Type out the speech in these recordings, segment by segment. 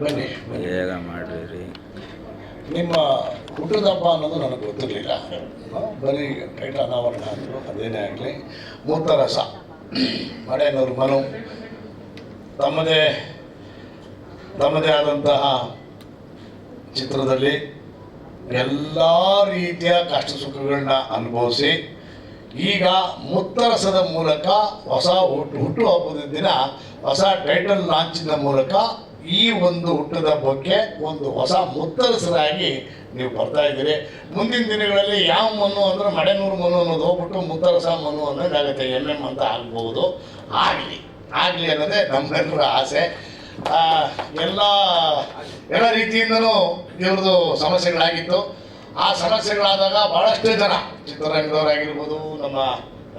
ಬನ್ನಿ ಬೇಗ ಮಾಡಿರಿ ನಿಮ್ಮ ಹುಟ್ಟುದಬ್ಬ ಅನ್ನೋದು ನನಗೆ ಗೊತ್ತಿರಲಿಲ್ಲ. ಬರೀ ಟೈಟ್ ಅನಾವರಣ ಅಂದರು ಅದೇನೇ ಆಗಲಿ. ಮೂತರಸ ಮಡೆಯನೂರು ಮನು ತಮ್ಮದೇ ತಮ್ಮದೇ ಆದಂತಹ ಚಿತ್ರದಲ್ಲಿ ಎಲ್ಲ ರೀತಿಯ ಕಷ್ಟ ಸುಖಗಳನ್ನ ಅನುಭವಿಸಿ ಈಗ ಮುತ್ತರಸದ ಮೂಲಕ ಹೊಸ ಹುಟ್ಟು ಹುಟ್ಟುಹಬ್ಬದ ದಿನ ಹೊಸ ಟೈಟಲ್ ಲಾಂಚಿನ ಮೂಲಕ ಈ ಒಂದು ಹುಟ್ಟದ ಬಗ್ಗೆ ಒಂದು ಹೊಸ ಮುತ್ತರಸರಾಗಿ ನೀವು ಬರ್ತಾ ಇದ್ದೀರಿ. ಮುಂದಿನ ದಿನಗಳಲ್ಲಿ ಯಾವ ಮನು ಅಂದ್ರೆ ಮಡೆನೂರು ಮನು ಅನ್ನೋದು ಹೋಗ್ಬಿಟ್ಟು ಮುತ್ತರಸ ಮನು ಅನ್ನೋದಾಗುತ್ತೆ, ಎಂ ಎಂ ಅಂತ ಆಗ್ಬೋದು. ಆಗಲಿ ಆಗಲಿ ಅನ್ನೋದೇ ನಮ್ಮೆಲ್ಲರ ಆಸೆ. ಎಲ್ಲ ಎಲ್ಲ ರೀತಿಯಿಂದನೂ ಇವ್ರದ್ದು ಸಮಸ್ಯೆಗಳಾಗಿತ್ತು. ಆ ಸಮಸ್ಯೆಗಳಾದಾಗ ಭಾಳಷ್ಟು ಜನ ಚಿತ್ರರಂಗದವರಾಗಿರ್ಬೋದು, ನಮ್ಮ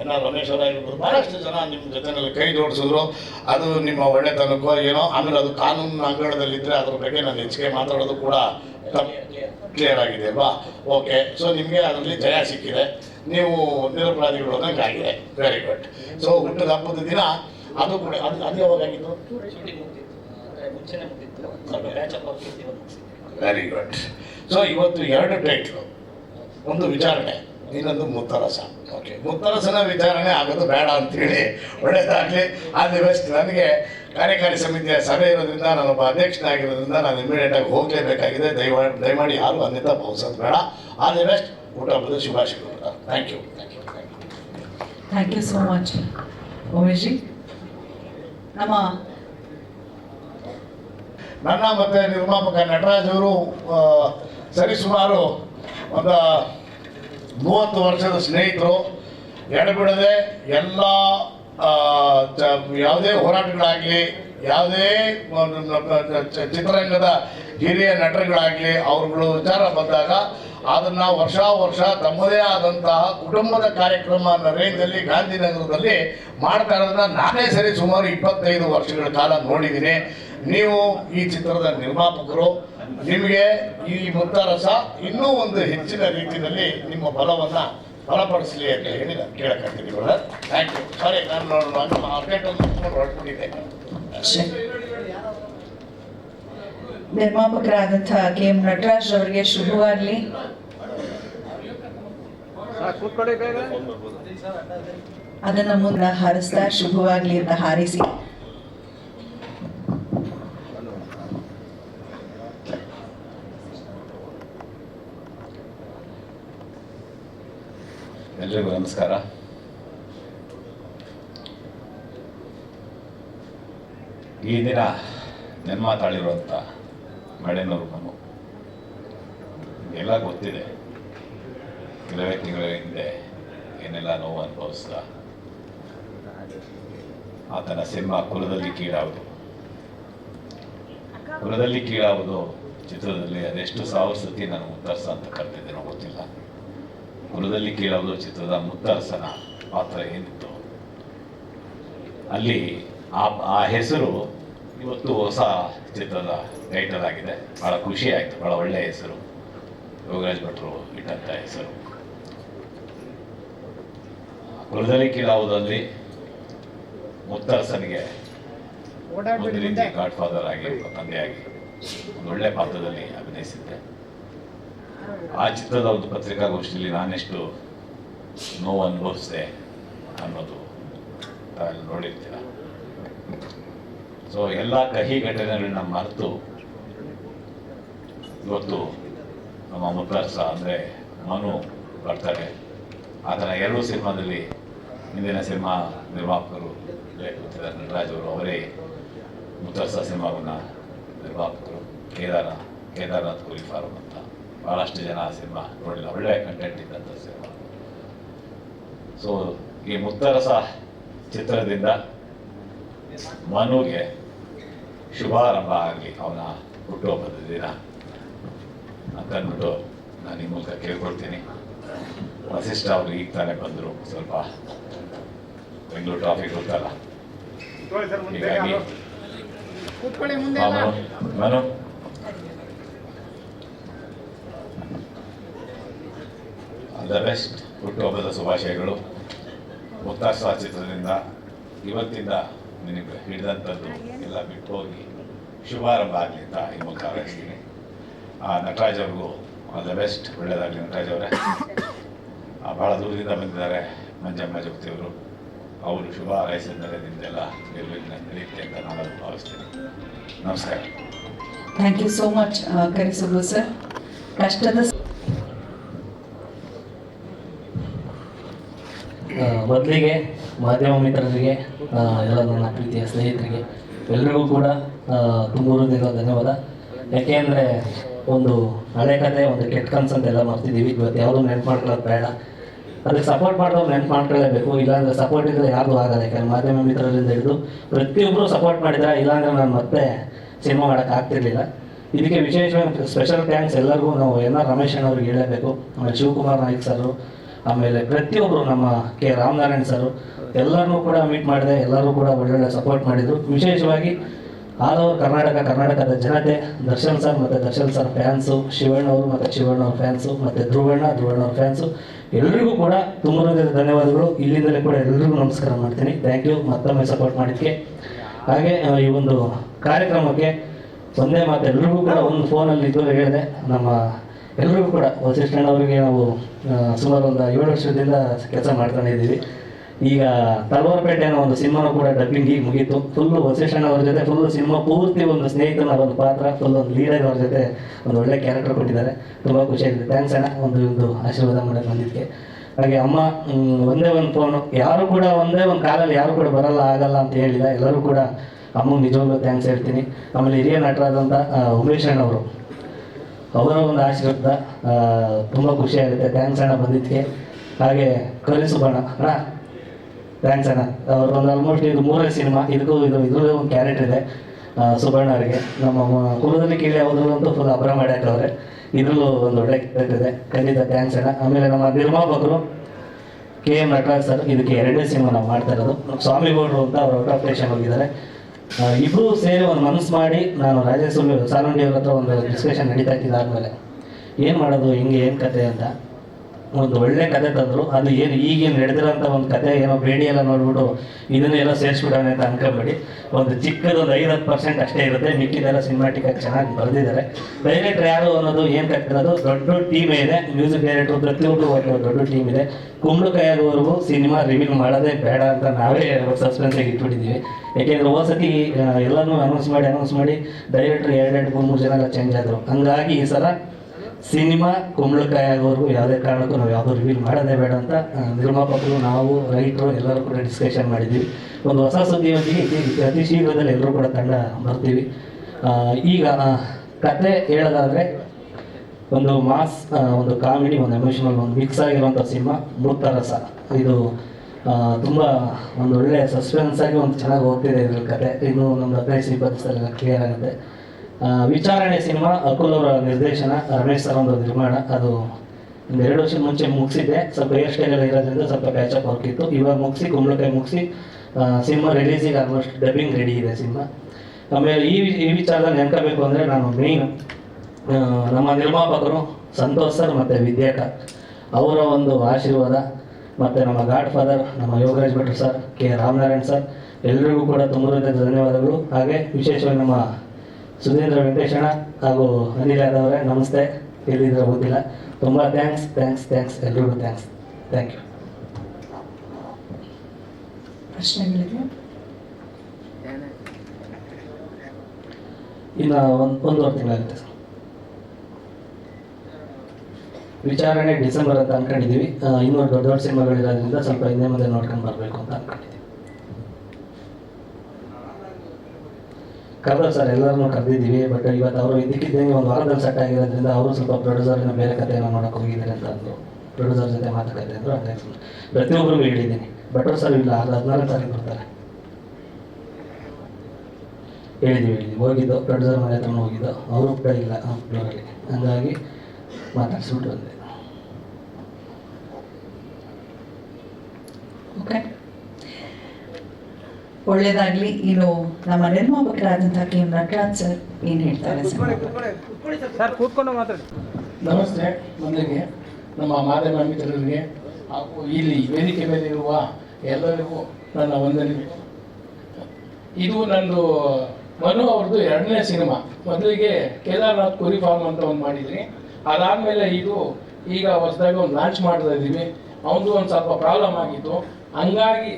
ಎನ್ ಆರ್ ಬಹಳಷ್ಟು ಜನ ನಿಮ್ಮ ಜೊತೆನಲ್ಲಿ ಕೈ ಜೋಡಿಸಿದ್ರು. ಅದು ನಿಮ್ಮ ಒಳ್ಳೆತನಕ್ಕೋ ಏನೋ, ಆಮೇಲೆ ಅದು ಕಾನೂನಿನ ಅಂಗಳದಲ್ಲಿದ್ದರೆ ಅದ್ರ ಬಗ್ಗೆ ನಾನು ಹೆಚ್ಚಿಗೆ ಮಾತಾಡೋದು ಕೂಡ ಕ್ಲಿಯರ್ ಆಗಿದೆ ಅಲ್ವಾ? ಓಕೆ ಸೊ ನಿಮಗೆ ಅದರಲ್ಲಿ ಜಯ ಸಿಕ್ಕಿದೆ. ನೀವು ನಿರಪರಾಧಿಗಳು ಅನ್ನಂಗೆ ವೆರಿ ಗುಡ್ ಸೊ ಹುಟ್ಟದ ಹಬ್ಬದ ದಿನ, ಅದು ಕೂಡ, ಅದು ಅದು ಯಾವಾಗಿತ್ತು ವೆರಿ ಗುಡ್ ಸೊ ಇವತ್ತು ಎರಡು ಟೈಟ್ಲು ಒಂದು ವಿಚಾರಣೆ. ಇನ್ನೊಂದು ಮುತ್ತರಸ. ಓಕೆ ಮುತ್ತರಸನ ವಿಚಾರಣೆ ಆಗೋದು ಬೇಡ ಅಂತೇಳಿ ಒಳ್ಳೆಯದಾಗಲಿ ಆಲ್ ದಿ ಬೆಸ್ಟ್ ನನಗೆ ಕಾರ್ಯಕಾರಿ ಸಮಿತಿಯ ಸಭೆ ಇರೋದ್ರಿಂದ ನಾನೊಬ್ಬ ಅಧ್ಯಕ್ಷನಾಗಿರೋದ್ರಿಂದ ನಾನು ಇಮಿಡಿಯೇಟ್ ಆಗಿ ಹೋಗಲೇಬೇಕಾಗಿದೆ. ದಯಮಾಡಿ ದಯಮಾಡಿ ಯಾರು ಅನ್ಯತಾ ಭಾವಿಸೋದು ಬೇಡ. ಆಲ್ ದಿ ಬೆಸ್ಟ್ ಊಟ ಹಬ್ಬದ ಶುಭಾಶಯಗಳು thank you thank you thank you thank you so much Umesh ji. ನಮ್ಮ ನನ್ನ ಮತ್ತು ನಿರ್ಮಾಪಕ ನಟರಾಜ್ ಅವರು ಆ, ಸರಿಸುಮಾರು ಒಂದು ಮೂವತ್ತು ವರ್ಷದ ಸ್ನೇಹಿತರು ಎಡಬಿಡದೆ ಎಲ್ಲ ಯಾವುದೇ ಹೋರಾಟಗಳಾಗಲಿ, ಯಾವುದೇ ಚಿತ್ರರಂಗದ ಹಿರಿಯ ನಟರುಗಳಾಗಲಿ, ಅವ್ರುಗಳು ವಿಚಾರ ಬಂದಾಗ ಅದನ್ನು ವರ್ಷ ವರ್ಷ ತಮ್ಮದೇ ಆದಂತಹ ಕುಟುಂಬದ ಕಾರ್ಯಕ್ರಮ ನರೇಂದ್ರದಲ್ಲಿ ಗಾಂಧಿನಗರದಲ್ಲಿ ಮಾಡ್ತಾ ಇರೋದನ್ನ ನಾನೇ ಸರಿ ಸುಮಾರು ಇಪ್ಪತ್ತೈದು ವರ್ಷಗಳ ಕಾಲ ನೋಡಿದ್ದೀನಿ. ನೀವು ಈ ಚಿತ್ರದ ನಿರ್ಮಾಪಕರು ನಿಮಗೆ ಈ ಮುತ್ತರಸ ಇನ್ನೂ ಒಂದು ಹೆಚ್ಚಿನ ರೀತಿಯಲ್ಲಿ ನಿಮ್ಮ ಬಲವನ್ನು ಬಲಪಡಿಸಲಿ ಅಂತ ಹೇಳಿ ನಾನು ಕೇಳಕ್ಕಾಗ್ತೀನಿ ಬ್ರದರ್ ಥ್ಯಾಂಕ್ ಯು ಸಾರಿ ನಾನು ಅಪ್ಡೇಟ್ ಒಂದು ಹೊರಟ್ಬಿಟ್ಟಿದ್ದೆ. ನಿರ್ಮಾಪಕರಾದಂತಹ ಕೆ ಎಂ ನಟರಾಜ್ ಅವರಿಗೆ ಶುಭವಾಗಲಿ. ಅದನ್ನ ಮುಂದೆ ಹಾರಿಸ್ತಾ ಶುಭವಾಗಲಿ ಅಂತ ಹಾರಿಸಿ ಎಲ್ರಿಗೂ ನಮಸ್ಕಾರ. ಈ ದಿನ ಜನ್ಮ ತಾಳಿರುವಂಥ ಮಳೆನೂರು ಮನು ಎಲ್ಲ ಗೊತ್ತಿದೆ. ಕೆಲವೇ ತಿಂಗಳ ಹಿಂದೆ ಏನೆಲ್ಲ ನೋವು ಅನುಭವಿಸ್ದ. ಆತನ ಸಿಂಹ ಕುಲದಲ್ಲಿ ಕೀಳಾವುದು ಕುಲದಲ್ಲಿ ಕೀಳಾವುದು ಚಿತ್ರದಲ್ಲಿ ಅದೆಷ್ಟು ಸಾವಿರ ಸತಿ ನಾನು ಉತ್ತರಿಸ ಅಂತ ಕರೆದಿದ್ದೇನೋ ಗೊತ್ತಿಲ್ಲ. ಕುಲದಲ್ಲಿ ಕೇಳಬಹುದು ಚಿತ್ರದ ಮುತ್ತರಸನ ಪಾತ್ರ ಏನಿತ್ತು? ಅಲ್ಲಿ ಆ ಆ ಹೆಸರು ಇವತ್ತು ಹೊಸ ಚಿತ್ರದ ಟೈಟಲ್ ಆಗಿದೆ. ಬಹಳ ಖುಷಿ ಆಯಿತು ಬಹಳ ಒಳ್ಳೆಯ ಹೆಸರು. ಯೋಗರಾಜ್ ಭಟ್ರು ಇಟ್ಟಂಥ ಹೆಸರು. ಕುಲದಲ್ಲಿ ಕೀಳಾವುದಲ್ಲಿ ಮುತ್ತರಸನಿಗೆ ಒಂದು ರೀತಿ ಗಾಡ್ ಫಾದರ್ ಆಗಿ ತಂದೆಯಾಗಿ ಒಂದು ಒಳ್ಳೆ ಪಾತ್ರದಲ್ಲಿ ಅಭಿನಯಿಸಿದ್ದೆ. ಆ ಚಿತ್ರದ ಒಂದು ಪತ್ರಿಕಾಗೋಷ್ಠಿಯಲ್ಲಿ ನಾನೆಷ್ಟು ನೋವು ಅನುಭವಿಸಿದೆ ಅನ್ನೋದು ತಾವೆಲ್ಲ ನೋಡಿರ್ತೀರ. ಸೊ ಎಲ್ಲ ಕಹಿ ಘಟನೆಗಳನ್ನ ಮರೆತು ಇವತ್ತು ನಮ್ಮ ಮುತ್ತಾರ್ಸ ಅಂದರೆ ಮನು ಬರ್ತಾರೆ. ಆತನ ಎರಡು ಸಿನಿಮಾದಲ್ಲಿ ಹಿಂದಿನ ಸಿನಿಮಾ ನಿರ್ಮಾಪಕರು ನಟರಾಜ್ ಅವರು. ಅವರೇ ಮುತ್ತಾರ್ಸ ಸಿನಿಮಾವನ್ನ ನಿರ್ಮಾಪಕರು. ಕೇದಾರ, ಕೇದಾರನಾಥ್ ಕುರಿ ಫಾರಂ ಅಂತ. ಭಾಳಷ್ಟು ಜನ ಆ ಸಿನಿಮಾ ನೋಡಿಲ್ಲ. ಒಳ್ಳೆ ಕಂಟೆಂಟ್ ಇದ್ದಂಥ ಸಿನಿಮಾ. ಸೊ ಈ ಮುತ್ತರಸ ಚಿತ್ರದಿಂದ ಮನುಗೆ ಶುಭಾರಂಭ ಆಗಲಿ. ಅವನ ಹುಟ್ಟುಹಬ್ಬದ ದಿನ. ಅಂತ ಅಂದ್ಬಿಟ್ಟು ನಾನು ಈ ಮೂಲಕ ಕೇಳ್ಕೊಳ್ತೀನಿ. ವಸಿಷ್ಠ ಅವರು ಈಗ ತಾನೇ ಬಂದರು. ಸ್ವಲ್ಪ ಬೆಂಗಳೂರು ಟ್ರಾಫಿಕ್ ಗೊತ್ತಲ್ಲ? ಹೀಗಾಗಿ ಮನು ಆಲ್ ದ ಬೆಸ್ಟ್ ಹುಟ್ಟುಹಬ್ಬದ ಶುಭಾಶಯಗಳು. ಮುತ್ತಾಸ ಚಿತ್ರದಿಂದ ಇವತ್ತಿಂದ ನಿನಗೆ ಹಿಡಿದಂಥದ್ದು ಎಲ್ಲ ಬಿಟ್ಟು ಹೋಗಿ ಶುಭಾರಂಭ ಆಗಲಿ ಅಂತ ಈ ಮೂಲಕ ಹಾರೈಸ್ತೀನಿ ಆ ನಟರಾಜ್ ಅವ್ರಿಗೂ ಆಲ್ ದ ಬೆಸ್ಟ್ ಒಳ್ಳೆಯದಾಗಲಿ ನಟರಾಜ್ ಅವರೇ ಭಾಳ ದೂರದಿಂದ ಬಂದಿದ್ದಾರೆ ಮಂಜಮ್ಮ ಜಗತಿಯವರು. ಅವರು ಶುಭ ಹಾರೈಸಿದ ಮೇಲೆ ನಿಮ್ದೆಲ್ಲ ನಿರ್ವಿಘ್ನ ನಡೆಯುತ್ತೆ ಅಂತ ನಾನು ಭಾವಿಸ್ತೀನಿ. ನಮಸ್ಕಾರ. ಥ್ಯಾಂಕ್ ಯು ಸೋ ಮಚ್ ಕರೆಸಲು ಸರ್ ಕಷ್ಟದ ಮೊದಲಿಗೆ ಮಾಧ್ಯಮ ಮಿತ್ರರಿಗೆ ಎಲ್ಲ ನನ್ನ ಪ್ರೀತಿಯ ಸ್ನೇಹಿತರಿಗೆ ಎಲ್ರಿಗೂ ಕೂಡ ತುಂಬೂರದಿಂದ ಧನ್ಯವಾದ. ಯಾಕೆ ಯಾಕೆಂದರೆ ಒಂದು ಹಳೆ ಕತೆ, ಒಂದು ಕೆಟ್ಟ ಅಂತ ಎಲ್ಲ ಮಾಡ್ತಿದ್ದೀವಿ ಇವತ್ತು ಯಾವುದೂ ನೆನ್ಪು ಮಾಡ್ಕೊಳ್ಳೋದು ಬೇಡ. ಅದಕ್ಕೆ ಸಪೋರ್ಟ್ ಮಾಡೋದು ನೆನ್ಪು ಮಾಡ್ಕೊಳ್ಳೇಬೇಕು. ಇಲ್ಲಾಂದರೆ ಸಪೋರ್ಟ್ ಇದ್ದರೆ ಯಾರ್ದು ಆಗಲ್ಲ. ಯಾಕಂದ್ರೆ ಮಾಧ್ಯಮ ಮಿತ್ರರಿಂದ ಹಿಡಿದು ಪ್ರತಿಯೊಬ್ಬರು ಸಪೋರ್ಟ್ ಮಾಡಿದ್ರೆ, ಇಲ್ಲಾಂದರೆ ನಾನು ಮತ್ತೆ ಸಿನಿಮಾ ಮಾಡೋಕೆ ಆಗ್ತಿರ್ಲಿಲ್ಲ. ಇದಕ್ಕೆ ವಿಶೇಷವಾಗಿ ಸ್ಪೆಷಲ್ ಥ್ಯಾಂಕ್ಸ್ ಎಲ್ಲರಿಗೂ ನಾವು ಎನ್ ಆರ್ ರಮೇಶ್ ಅವ್ರಿಗೆ ಹೇಳಬೇಕು. ಆಮೇಲೆ ಶಿವಕುಮಾರ್ ನಾಯ್ಕ್ ಸರು ಆಮೇಲೆ ಪ್ರತಿಯೊಬ್ಬರು ನಮ್ಮ ಕೆ. ರಾಮನಾರಾಯಣ್ ಸರ್ ಎಲ್ಲರನ್ನೂ ಕೂಡ ಮೀಟ್ ಮಾಡಿದೆ, ಎಲ್ಲರೂ ಕೂಡ ಒಳ್ಳೊಳ್ಳೆ ಸಪೋರ್ಟ್ ಮಾಡಿದರು. ವಿಶೇಷವಾಗಿ ಆಲ್ ಕರ್ನಾಟಕ, ಕರ್ನಾಟಕದ ಜನತೆ, ದರ್ಶನ್ ಸರ್ ಮತ್ತು ದರ್ಶನ್ ಸರ್ ಫ್ಯಾನ್ಸು ಶಿವಣ್ಣ ಅವರು ಮತ್ತು ಶಿವಣ್ಣ ಅವ್ರ ಫ್ಯಾನ್ಸು ಮತ್ತು ಧ್ರುವಣ್ಣ ಧ್ರುವಣ್ಣ ಅವ್ರ ಫ್ಯಾನ್ಸು ಎಲ್ರಿಗೂ ಕೂಡ ತುಂಬ ಧನ್ಯವಾದಗಳು. ಇಲ್ಲಿಂದಲೇ ಕೂಡ ಎಲ್ರಿಗೂ ನಮಸ್ಕಾರ ಮಾಡ್ತೀನಿ. ಥ್ಯಾಂಕ್ ಯು ಮತ್ತೊಮ್ಮೆ ಸಪೋರ್ಟ್ ಮಾಡಿದ್ದಕ್ಕೆ. ಹಾಗೆ ಈ ಒಂದು ಕಾರ್ಯಕ್ರಮಕ್ಕೆ ಒಂದೇ ಮಾತು. ಎಲ್ರಿಗೂ ಕೂಡ ಒಂದು ಫೋನಲ್ಲಿ ಇದ್ದು ಹೇಳಿದೆ. ನಮ್ಮ ಎಲ್ರಿಗೂ ಕೂಡ ವಸಿಷ್ಠಣ್ಣ ಅವರಿಗೆ ನಾವು ಸುಮಾರು ಒಂದು ಏಳು ವರ್ಷದಿಂದ ಕೆಲಸ ಮಾಡ್ತಾನೆ ಇದ್ದೀವಿ. ಈಗ ತಲವಾರಪೇಟೆ ಅನ್ನೋ ಒಂದು ಸಿನಿಮಾನು ಕೂಡ ಡಬ್ಬಿಂಗ್ ಈಗ ಮುಗೀತು. ಫುಲ್ಲು ವಸಿಷ್ಠಣ್ಣ ಅವ್ರ ಜೊತೆ ಫುಲ್ ಸಿನಿಮಾ ಪೂರ್ತಿ ಒಂದು ಸ್ನೇಹಿತನ ಒಂದು ಪಾತ್ರ ಫುಲ್ ಒಂದು ಲೀಡರ್ ಅವ್ರ ಜೊತೆ ಒಂದು ಒಳ್ಳೆ ಕ್ಯಾರೆಕ್ಟರ್ ಕೊಟ್ಟಿದ್ದಾರೆ. ತುಂಬ ಖುಷಿಯಾಗಿದೆ ಥ್ಯಾಂಕ್ಸ್ ಅಣ್ಣ, ಒಂದು ಒಂದು ಆಶೀರ್ವಾದ ಮಾಡಕ್ಕೆ ಬಂದಿದ್ದಕ್ಕೆ. ಹಾಗೆ ಅಮ್ಮ ಒಂದೇ ಒಂದು ಫೋನು ಯಾರು ಕೂಡ ಒಂದೇ ಒಂದು ಕಾಲಲ್ಲಿ ಯಾರು ಕೂಡ ಬರಲ್ಲ, ಆಗಲ್ಲ ಅಂತ ಹೇಳಿಲ್ಲ. ಎಲ್ಲರೂ ಕೂಡ ಅಮ್ಮಗೆ ನಿಜವಾಗ್ಲೂ ಥ್ಯಾಂಕ್ಸ್ ಹೇಳ್ತೀನಿ. ಆಮೇಲೆ ಹಿರಿಯ ನಟರಾದಂಥ ಉಮೇಶ್ ಅಣ್ಣ ಅವರು ಅವರ ಒಂದು ಆಶೀರ್ವಾದ ತುಂಬ ಖುಷಿಯಾಗುತ್ತೆ ಥ್ಯಾಂಕ್ಸ್ ಅಣ್ಣ ಬಂದಿದ್ದಕ್ಕೆ. ಹಾಗೆ ಕರಿಸುಬಣ್ಣ ಅಣ್ಣ ಥ್ಯಾಂಕ್ಸ್ ಅಣ್ಣ. ಅವ್ರ ಒಂದು ಆಲ್ಮೋಸ್ಟ್ ಇದು ಮೂರನೇ ಸಿನಿಮಾ ಇದಕ್ಕೂ ಇದು ಇದ್ರದ್ದು ಒಂದು ಕ್ಯಾರೆಕ್ಟರ್ ಇದೆ ಸುಬ್ಬಣ್ಣ ಅವರಿಗೆ. ನಮ್ಮ ಕುಲದಲ್ಲಿ ಕೇಳಿ ಕೀಳಿ ಅಂತೂ ಫುಲ್ ಅಬ್ರ ಮಾಡ್ಯಾಕವ್ರೆ ಇದ್ರಲ್ಲೂ ಒಂದು ಒಳ್ಳೆ ಕ್ಯಾರೆಕ್ಟರ್ ಇದೆ. ಖಂಡಿತ ಥ್ಯಾಂಕ್ಸ್ ಅಣ್ಣ. ಆಮೇಲೆ ನಮ್ಮ ನಿರ್ಮಾಪಕರು ಕೆ ಎಂ ನಟರಾಜ್ ಸರ್, ಇದಕ್ಕೆ ಎರಡನೇ ಸಿನಿಮಾ ನಾವು ಮಾಡ್ತಾ ಇರೋದು. ಸ್ವಾಮಿ ಗೌಡರು ಅಂತ ಅವ್ರು ಔಟ್ ಹೋಗಿದ್ದಾರೆ. ಇಬ್ರು ಸೇರಿ ಒಂದು ಮನಸ್ಸು ಮಾಡಿ ನಾನು ರಾಜೇಶ್ ಸಾಲುಂಡಿ ಅವ್ರ ಹತ್ರ ಒಂದು ಡಿಸ್ಕಷನ್ ನಡೀತಾ ಇದ್ದಿದ್ದಾದ್ಮೇಲೆ ಏನು ಮಾಡೋದು, ಹಿಂಗೆ ಏನು ಕತೆ ಅಂತ. ಒಂದು ಒಳ್ಳೆ ಕತೆ ತಂದರು. ಅದು ಏನು ಈಗೇನು ನಡೆದಿರೋಂಥ ಒಂದು ಕತೆ, ಏನೋ ಬೇಡಿ ಎಲ್ಲ ನೋಡ್ಬಿಟ್ಟು ಇದನ್ನೆಲ್ಲ ಸೇರಿಸ್ಬಿಡೋಣ ಅಂತ ಅನ್ಕೊಂಬೇಡಿ. ಒಂದು ಚಿಕ್ಕದೊಂದು ಐವತ್ತು ಪರ್ಸೆಂಟ್ ಅಷ್ಟೇ ಇರುತ್ತೆ. ಮಿಕ್ಕಿದೆಲ್ಲ ಸಿನಿಮಾಟಿಕ್ ಆಗಿ ಚೆನ್ನಾಗಿ ಬರೆದಿದ್ದಾರೆ. ಡೈರೆಕ್ಟರ್ ಯಾರು ಅನ್ನೋದು ಏನು ಕಟ್ಟಿರೋದು? ದೊಡ್ಡ ಟೀಮ್ ಇದೆ. ಮ್ಯೂಸಿಕ್ ಡೈರೆಕ್ಟರ್ ಪ್ರತಿಯೊಬ್ಬರು ದೊಡ್ಡ ಟೀಮ್ ಇದೆ. ಕುಂಬಳಕಾಯಿವರೆಗೂ ಸಿನಿಮಾ ರಿವೀಲ್ ಮಾಡೋದೇ ಬೇಡ ಅಂತ ನಾವೇ ಸಸ್ಪೆನ್ಸಾಗಿ ಇಟ್ಬಿಟ್ಟಿದ್ದೀವಿ. ಯಾಕೆಂದ್ರೆ ಹೋಸತಿ ಎಲ್ಲನೂ ಅನೌನ್ಸ್ ಮಾಡಿ ಅನೌನ್ಸ್ ಮಾಡಿ ಡೈರೆಕ್ಟರ್ ಎರಡೆರಡು ಮೂರು ಮೂರು ಜನ ಎಲ್ಲ ಚೇಂಜ್ ಆದರು. ಹಂಗಾಗಿ ಈ ಸಲ ಸಿನಿಮಾ ಕುಂಬಳಕಾಯಿ ಆಗೋವರೆಗೂ ಯಾವುದೇ ಕಾರಣಕ್ಕೂ ನಾವು ಯಾವುದೋ ರಿವೀಲ್ ಮಾಡೋದೇ ಬೇಡ ಅಂತ ನಿರ್ಮಾಪಕರು, ನಾವು, ರೈತರು ಎಲ್ಲರೂ ಕೂಡ ಡಿಸ್ಕಷನ್ ಮಾಡಿದ್ದೀವಿ ಒಂದು ಹೊಸ ಸುದ್ದಿಯೊಂದಿಗೆ ಅತಿ ಶೀಘ್ರದಲ್ಲಿ ಎಲ್ಲರೂ ಕೂಡ ತಂಡ ಬರ್ತೀವಿ. ಈಗ ಕತೆ ಹೇಳೋದಾದರೆ, ಒಂದು ಮಾಸ್ ಒಂದು ಕಾಮಿಡಿ, ಒಂದು ಎಮೋಷನಲ್ ಒಂದು ಮಿಕ್ಸ್ ಆಗಿರುವಂಥ ಸಿನಿಮಾ ಮೃತ ರಸ ಇದು ತುಂಬ ಒಂದು ಒಳ್ಳೆಯ ಸಸ್ಪೆನ್ಸ್ ಆಗಿ ಒಂದು ಚೆನ್ನಾಗಿ ಹೋಗ್ತಿದೆ ಇದ್ರ ಕತೆ. ಇನ್ನು ಒಂದು ಹದಿನೈದು, ಇಪ್ಪತ್ತು ಸಲ ಕ್ಲಿಯರ್ ಆಗುತ್ತೆ. ವಿಚಾರಣೆ ಸಿನಿಮಾ ಅಕುಲ್ ಅವರ ನಿರ್ದೇಶನ, ರಮೇಶ್ ಸರ್ ಒಂದು ನಿರ್ಮಾಣ. ಅದು ಒಂದು ಎರಡು ವರ್ಷದ ಮುಂಚೆ ಮುಗಿಸಿದ್ದೆ. ಸ್ವಲ್ಪ ಹೇರ್ ಸ್ಟೈಲ್ ಎಲ್ಲ ಇರೋದ್ರಿಂದ ಸ್ವಲ್ಪ ಪ್ಯಾಚಪ್ ವರ್ಕ್ ಇತ್ತು. ಇವಾಗ ಮುಗಿಸಿ, ಕುಂಬಳಕಾಯಿ ಮುಗಿಸಿ ಸಿನಿಮಾ ರಿಲೀಸಿಗೆ ಆಲ್ಮೋಸ್ಟ್ ಡಬ್ಬಿಂಗ್ ರೆಡಿ ಇದೆ ಸಿನಿಮಾ. ಆಮೇಲೆ ಈ ಈ ವಿಚಾರದಲ್ಲಿ ನೆನ್ಕೋಬೇಕು ಅಂದರೆ ನಾನು ಮೇನ್ ನಮ್ಮ ನಿರ್ಮಾಪಕರು ಸಂತೋಷ್ ಸರ್ ಮತ್ತು ವಿದ್ಯಾಕ ಅವರ ಒಂದು ಆಶೀರ್ವಾದ, ಮತ್ತು ನಮ್ಮ ಗಾಡ್ ಫಾದರ್ ನಮ್ಮ ಯೋಗರಾಜ್ ಭಟ್ರು ಸರ್, ಕೆ ರಾಮನಾರಾಯಣ್ ಸರ್, ಎಲ್ರಿಗೂ ಕೂಡ ತುಂಬ ಧನ್ಯವಾದಗಳು. ಹಾಗೆ ವಿಶೇಷವಾಗಿ ನಮ್ಮ ಸುಧೀಂದ್ರ ವೆಂಕಟೇಶಣ್ಣ ಹಾಗೂ ಅನಿಲ್ ಯಾದವ್ ಅವರೇ ನಮಸ್ತೆ. ಎಲ್ಲಿದ್ರೆ ಗೊತ್ತಿಲ್ಲ. ತುಂಬ ಥ್ಯಾಂಕ್ಸ್ ಥ್ಯಾಂಕ್ಸ್ ಥ್ಯಾಂಕ್ಸ್ ಎಲ್ರಿಗೂ ಥ್ಯಾಂಕ್ಸ್ ಥ್ಯಾಂಕ್ ಯು ಪ್ರಶ್ನೆಗಳಿದೆ ಇನ್ನು ಒಂದು ಒಂದೂವರೆ ತಿಂಗಳಾಗುತ್ತೆ ಸರ್. ವಿಚಾರಣೆ ಡಿಸೆಂಬರ್ ಅಂತ ಅನ್ಕೊಂಡಿದ್ದೀವಿ. ಇನ್ನೂ ದೊಡ್ಡ ದೊಡ್ಡ ಸಿನಿಮಾಗಳಿರೋದ್ರಿಂದ ಸ್ವಲ್ಪ ಹಿಂದೆ ಮುಂದೆ ನೋಡ್ಕೊಂಡು ಬರಬೇಕು ಅಂತ ಅನ್ಕೊಂಡಿದ್ದೀವಿ. ಕರೆದ ಸರ್, ಎಲ್ಲರನ್ನು ಕರೆದಿದ್ದೀವಿ ಬಟ್ ಇವತ್ತು ಅವರು ಇದಕ್ಕಿದ್ದಂಗೆ ಒಂದು ವಾರದಲ್ಲಿ ಸೆಟ್ ಆಗಿರೋದ್ರಿಂದ ಅವರು ಸ್ವಲ್ಪ ಪ್ರೊಡ್ಯೂಸರ್ನ ಬೇರೆ ಕಥೆಯನ್ನು ನೋಡೋಕೆ ಹೋಗಿದ್ದಾರೆ ಅಂತ ಅಂದರು. ಪ್ರೊಡ್ಯೂಸರ್ ಜೊತೆ ಮಾತುಕತೆ ಅಂದರು, ಹಂಗಾಗಿ ಪ್ರತಿಯೊಬ್ಬರಿಗೂ ಹೇಳಿದ್ದೀನಿ. ಬಟ್ ಸರ್ ಇಲ್ಲ ಅದು ಹದಿನಾಲ್ಕು ತಾರೀಕು ಬರ್ತಾರೆ. ಹೇಳಿದ್ದೀವಿ ಹೇಳಿದ್ವಿ. ಹೋಗಿದ್ದು ಪ್ರೊಡ್ಯೂಸರ್ ಮನೆ ಹತ್ರ ಹೋಗಿದ್ದು. ಅವರು ಕೂಡ ಇಲ್ಲ ಫ್ಲೋರಲ್ಲಿ ಹಂಗಾಗಿ ಮಾತಾಡಿಸ್ಬಿಟ್ಟು ಬಂದೆ ಓಕೆ ಒಳ್ಳೇದಾಗ್ಲಿ. ಇನ್ನು ನಮ್ಮ ನಿರ್ಮಾಪಕರಾದಂತಹ ಕೆ ಎಂ ನಟರಾಜ್ ಸರ್ ಏನು ಹೇಳ್ತಾರೆ ಸರ್? ಸರ್ ಕೂತ್ಕೊಂಡು ಮಾತಾಡಿ. ನಮಸ್ತೆ ಮೊದಲಿಗೆ ನಮ್ಮ ಮಾಧ್ಯಮ ಮಿತ್ರರಿಗೆ ಹಾಗೂ ಇಲ್ಲಿ ವೇದಿಕೆ ಮೇಲೆ ಇರುವ ಎಲ್ಲರಿಗೂ ನನ್ನ ವಂದನೆಗಳು. ಇದು ನಂದು ಮನು ಅವ್ರದ್ದು ಎರಡನೇ ಸಿನಿಮಾ. ಮೊದಲಿಗೆ ಕೇದಾರ್ನಾಥ್ ಕುರಿ ಫಾರ್ಮ್ ಅಂತ ಒಂದು ಮಾಡಿದ್ರಿ. ಅದಾದ್ಮೇಲೆ ಇದು ಈಗ ಹೊಸದಾಗಿ ಒಂದು ಲಾಂಚ್ ಮಾಡ್ತಾ ಇದ್ದೀವಿ. ಅವನದು ಒಂದು ಸ್ವಲ್ಪ ಪ್ರಾಬ್ಲಮ್ ಆಗಿತ್ತು. ಹಂಗಾಗಿ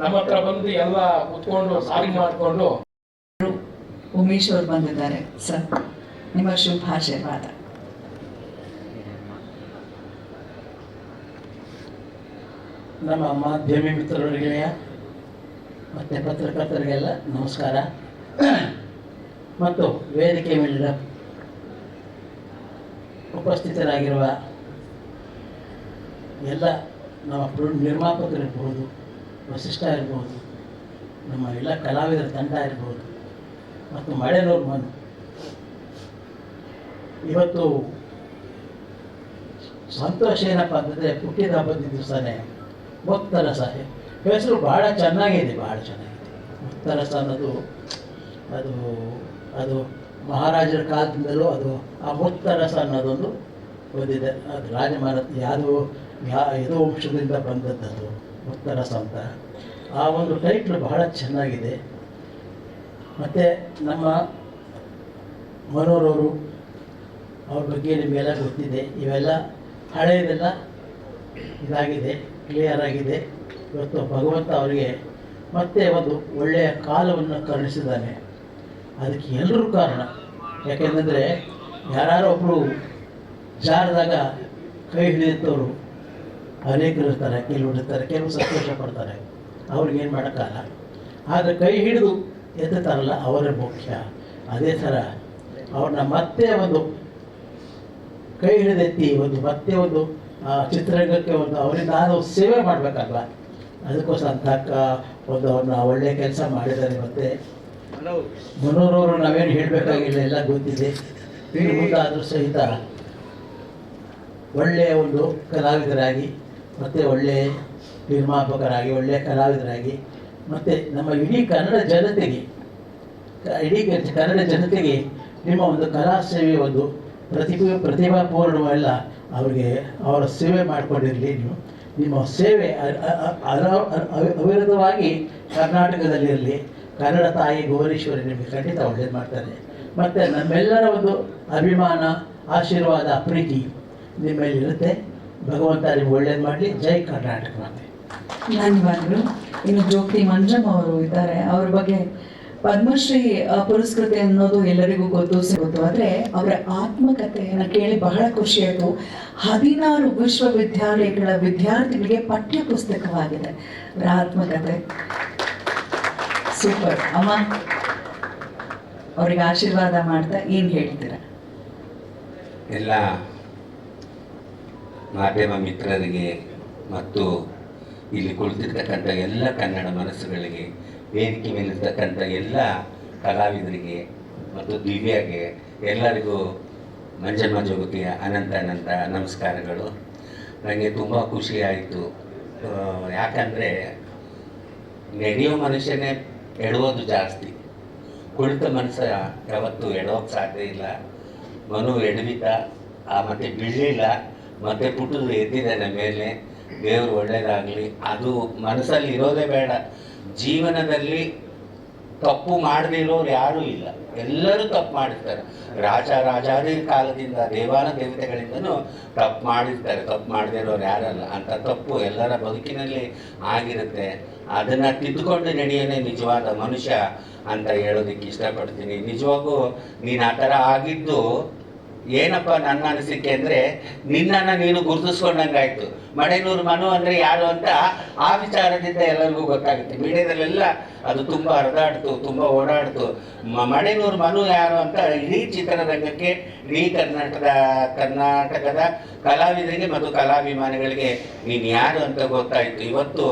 ನಮ್ಮ ಹತ್ರ ಬಂದು ಎಲ್ಲ ಕುತ್ಕೊಂಡು ಸಾರಿ ಮಾಡಿಕೊಂಡು ಉಮೇಶ್ ಅವರು ಬಂದಿದ್ದಾರೆ. ಸರ್ ನಿಮ್ಮ ಶುಭಾಶೀರ್ವಾದ ನಮ್ಮ ಮಾಧ್ಯಮ ಮಿತ್ರರಿಗೆ ಮತ್ತು ಪತ್ರಕರ್ತರಿಗೆಲ್ಲ ನಮಸ್ಕಾರ. ಮತ್ತು ವೇದಿಕೆ ಮೇಲಿನ ಉಪಸ್ಥಿತರಾಗಿರುವ ಎಲ್ಲ ನಮ್ಮ ಪ್ರ ನಿರ್ಮಾಪಕರಿರ್ಬೋದು ವಸಿಷ್ಠ ಇರ್ಬೋದು ನಮ್ಮ ಎಲ್ಲ ಕಲಾವಿದರ ತಂಡ ಇರ್ಬೋದು, ಮತ್ತು ಮಳೆನೂರು ಮನು ಇವತ್ತು ಸಂತೋಷ ಏನಪ್ಪ ಅಂತಂದರೆ ಹುಟ್ಟಿದ ಹಬ್ಬದ ದಿವಸನೇ ಮುಕ್ತರಸ. ಹೆಸರು ಭಾಳ ಚೆನ್ನಾಗಿದೆ ಭಾಳ ಚೆನ್ನಾಗಿದೆ. ಮುಕ್ತರಸ ಅನ್ನೋದು ಅದು ಅದು ಮಹಾರಾಜರ ಕಾಲದಿಂದಲೂ ಅದು ಆ ಮುಕ್ತರಸ ಅನ್ನೋದೊಂದು ಬಂದಿದೆ. ಅದು ರಾಜಮಾನ ಯಾವುದು ಯಾ, ಯದೋ ವಂಶದಿಂದ ಬಂದದ್ದು ಮುಕ್ತರಸ ಅಂತ ಆ ಒಂದು ಟೈಟ್ಲ್ ಬಹಳ ಚೆನ್ನಾಗಿದೆ. ಮತ್ತು ನಮ್ಮ ಮನೋರವರು ಅವ್ರ ಬಗ್ಗೆ ನಿಮಗೆಲ್ಲ ಗೊತ್ತಿದೆ. ಇವೆಲ್ಲ ಹಳೆಯದೆಲ್ಲ ಇದಾಗಿದೆ ಕ್ಲಿಯರ್ ಆಗಿದೆ. ಇವತ್ತು ಭಗವಂತ ಅವರಿಗೆ ಮತ್ತೆ ಒಂದು ಒಳ್ಳೆಯ ಕಾಲವನ್ನು ಕರುಣಿಸಿದ್ದಾನೆ. ಅದಕ್ಕೆ ಎಲ್ಲರೂ ಕಾರಣ. ಯಾಕೆಂದರೆ ಯಾರು ಒಬ್ಬರು ಜಾರದಾಗ ಕೈ ಹಿಡಿಯುತ್ತವರು ಅನೇಕರು ಇರ್ತಾರೆ, ಕೆಲವರು ಇರ್ತಾರೆ ಕೆಲವು ಸಂತೋಷ ಪಡ್ತಾರೆ. ಅವ್ರಿಗೇನು ಮಾಡೋಕ್ಕಲ್ಲ ಆದರೆ ಕೈ ಹಿಡಿದು ಎತ್ತುತ್ತಾರಲ್ಲ ಅವರೇ ಮುಖ್ಯ. ಅದೇ ಥರ ಅವ್ರನ್ನ ಮತ್ತೆ ಒಂದು ಕೈ ಹಿಡಿದೈತಿ ಒಂದು ಮತ್ತೆ ಒಂದು ಚಿತ್ರರಂಗಕ್ಕೆ ಒಂದು ಅವರಿಂದ ಆದ ಸೇವೆ ಮಾಡಬೇಕಲ್ವ? ಅದಕ್ಕೋಸ್ಕರ ತಕ್ಕ ಕ- ಒಂದು ಅವ್ರನ್ನ ಒಳ್ಳೆಯ ಕೆಲಸ ಮಾಡಿದ್ದಾರೆ ಮತ್ತೆ. ಮನೋರವರು ನಾವೇನು ಹೇಳಬೇಕಾಗಿಲ್ಲ, ಎಲ್ಲ ಗೊತ್ತಿದೆ. ಮುಂದಾದರೂ ಸಹಿತ ಒಳ್ಳೆಯ ಒಂದು ಕಲಾವಿದರಾಗಿ ಮತ್ತು ಒಳ್ಳೆಯ ನಿರ್ಮಾಪಕರಾಗಿ ಒಳ್ಳೆಯ ಕಲಾವಿದರಾಗಿ, ಮತ್ತು ನಮ್ಮ ಇಡೀ ಕನ್ನಡ ಜನತೆಗೆ, ಇಡೀ ಕನ್ನಡ ಜನತೆಗೆ ನಿಮ್ಮ ಒಂದು ಕಲಾ ಸೇವೆ, ಒಂದು ಪ್ರತಿಭೆ, ಪ್ರತಿಭಾ ಪೂರ್ಣವೆಲ್ಲ ಅವರಿಗೆ ಅವರ ಸೇವೆ ಮಾಡಿಕೊಂಡಿರಲಿ ನೀವು. ನಿಮ್ಮ ಸೇವೆ ಅವಿರತವಾಗಿ ಕರ್ನಾಟಕದಲ್ಲಿರಲಿ ಕನ್ನಡ ತಾಯಿ ಭುವನೇಶ್ವರಿ ನಿಮಗೆ ಖಂಡಿತ ಒಳ್ಳೇದು ಮಾಡ್ತಾರೆ. ಮತ್ತು ನಮ್ಮೆಲ್ಲರ ಒಂದು ಅಭಿಮಾನ, ಆಶೀರ್ವಾದ, ಪ್ರೀತಿ ನಿಮ್ಮಲ್ಲಿರುತ್ತೆ ಭಗವಂತ ನಿಮ್ಗೆ ಒಳ್ಳೇದು ಮಾಡಲಿ. ಜೈ ಕರ್ನಾಟಕ ಮಾತೆ. ಧನ್ಯವಾದಗಳು. ಇನ್ನು ಜ್ಯೋತಿ ಮಂಜಮ್ ಅವರು ಇದ್ದಾರೆ. ಅವ್ರ ಬಗ್ಗೆ ಪದ್ಮಶ್ರೀ ಆ, ಪುರಸ್ಕೃತಿ ಅನ್ನೋದು ಎಲ್ಲರಿಗೂ ಗೊತ್ತು ಸಿಗುತ್ತು ಆದರೆ ಅವರ ಆತ್ಮಕಥೆಯನ್ನು ಕೇಳಿ ಬಹಳ ಖುಷಿಯಾಯಿತು ಹದಿನಾರು ವಿಶ್ವವಿದ್ಯಾಲಯಗಳ ವಿದ್ಯಾರ್ಥಿಗಳಿಗೆ ಪಠ್ಯ ಪುಸ್ತಕವಾಗಿದೆ ಅವರ ಆತ್ಮಕಥೆ. ಸೂಪರ್ ಅಮ್ಮ ಅವರಿಗೆ ಆಶೀರ್ವಾದ ಮಾಡ್ತಾ ಏನು ಹೇಳ್ತೀರಾ? ಎಲ್ಲ ಮಾಧ್ಯಮ ಮಿತ್ರರಿಗೆ ಮತ್ತು ಇಲ್ಲಿ ಕುಳಿತಿರ್ತಕ್ಕಂಥ ಎಲ್ಲ ಕನ್ನಡ ಮನಸ್ಸುಗಳಿಗೆ, ವೇದಿಕೆ ಮೇಲಿರ್ತಕ್ಕಂಥ ಎಲ್ಲ ಕಲಾವಿದರಿಗೆ ಮತ್ತು ದಿವ್ಯಾಗೆ ಎಲ್ಲರಿಗೂ ಮಂಜಮ್ಮ ಜೋಗತಿಯ ಅನಂತ ಅನಂತ ನಮಸ್ಕಾರಗಳು. ನನಗೆ ತುಂಬ ಖುಷಿಯಾಯಿತು ಯಾಕಂದರೆ ನಡೆಯೋ ಮನುಷ್ಯನೇ ಎಡುವುದು ಜಾಸ್ತಿ. ಕುಳಿತ ಮನುಷ್ಯ ಯಾವತ್ತೂ ಎಡೋಕ್ಕೆ ಸಾಧ್ಯ ಇಲ್ಲ. ಮನು ಎಡವಿತ ಆ ಮತ್ತೆ ಬೀಳಲಿಲ್ಲ ಮತ್ತೆ ಪುಟ್ಟದು ಎದ್ದಿದ್ದಾನೆ ಮೇಲೆ ದೇವರು ಒಳ್ಳೇದಾಗಲಿ, ಅದು ಮನಸ್ಸಲ್ಲಿ ಇರೋದೇ ಬೇಡ. ಜೀವನದಲ್ಲಿ ತಪ್ಪು ಮಾಡದಿರೋರು ಯಾರೂ ಇಲ್ಲ. ಎಲ್ಲರೂ ತಪ್ಪು ಮಾಡಿರ್ತಾರೆ. ರಾಜ ರಾಜಾದಿ ಕಾಲದಿಂದ ದೇವಾನ ದೇವತೆಗಳಿಂದನೂ ತಪ್ಪು ಮಾಡಿರ್ತಾರೆ. ತಪ್ಪು ಮಾಡದಿರೋರು ಯಾರಲ್ಲ. ಅಂತ ತಪ್ಪು ಎಲ್ಲರ ಬದುಕಿನಲ್ಲಿ ಆಗಿರುತ್ತೆ. ಅದನ್ನು ತಿದ್ದುಕೊಂಡು ನಡೆಯೋನೇ ನಿಜವಾದ ಮನುಷ್ಯ ಅಂತ ಹೇಳೋದಕ್ಕೆ ಇಷ್ಟಪಡ್ತೀನಿ. ನಿಜವಾಗೂ ನೀನು ಆ ಥರ ಆಗಿದ್ದು ಏನಪ್ಪ ನನ್ನ ಅನಿಸಿಕೆ ಅಂದರೆ, ನಿನ್ನನ್ನು ನೀನು ಗುರುತಿಸ್ಕೊಂಡಂಗಾಯ್ತು. ಮಡೆನೂರು ಮನು ಅಂದರೆ ಯಾರು ಅಂತ ಆ ವಿಚಾರದಿಂದ ಎಲ್ಲರಿಗೂ ಗೊತ್ತಾಗುತ್ತೆ. ಮೀಡಿಯಾದಲ್ಲೆಲ್ಲ ಅದು ತುಂಬ ಹರಿದಾಡ್ತು, ತುಂಬ ಓಡಾಡ್ತು. ಮಡೆನೂರು ಮನು ಯಾರು ಅಂತ ಇಡೀ ಚಿತ್ರರಂಗಕ್ಕೆ, ಇಡೀ ಕರ್ನಾಟಕದ ಕರ್ನಾಟಕದ ಕಲಾವಿದರಿಗೆ ಮತ್ತು ಕಲಾಭಿಮಾನಿಗಳಿಗೆ ನೀನು ಯಾರು ಅಂತ ಗೊತ್ತಾಯಿತು. ಇವತ್ತು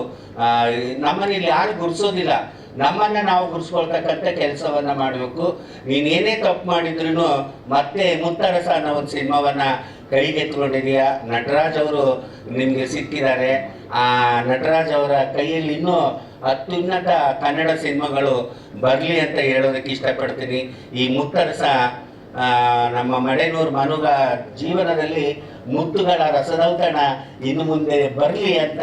ಇಲ್ಲಿ ಯಾರು ಗುರ್ಸೋದಿಲ್ಲ ನಮ್ಮನ್ನ ನಾವು ಗುರ್ಸ್ಕೊಳ್ತಕ್ಕಂಥ ಕೆಲಸವನ್ನ ಮಾಡಬೇಕು. ನೀನೇನೇ ತಪ್ಪು ಮಾಡಿದ್ರು ಮತ್ತೆ ಮುತ್ತರಸ ಅನ್ನೋ ಒಂದು ಸಿನಿಮಾವನ್ನ ಕೈಗೆತ್ಕೊಂಡಿದೀಯ ನಟರಾಜ್ ಅವರು ನಿಮಗೆ ಸಿಕ್ಕಿದ್ದಾರೆ. ಆ ನಟರಾಜ್ ಅವರ ಕೈಯಲ್ಲಿ ಇನ್ನೂ ಅತ್ಯುನ್ನತ ಕನ್ನಡ ಸಿನಿಮಾಗಳು ಬರಲಿ ಅಂತ ಹೇಳೋದಕ್ಕೆ ಇಷ್ಟಪಡ್ತೀನಿ. ಈ ಮುತ್ತರಸ ನಮ್ಮ ಮಡೆನೂರು ಮನುಗ ಜೀವನದಲ್ಲಿ ಮುತ್ತುಗಳ ರಸದೌತಣ ಇನ್ನು ಮುಂದೆ ಬರಲಿ ಅಂತ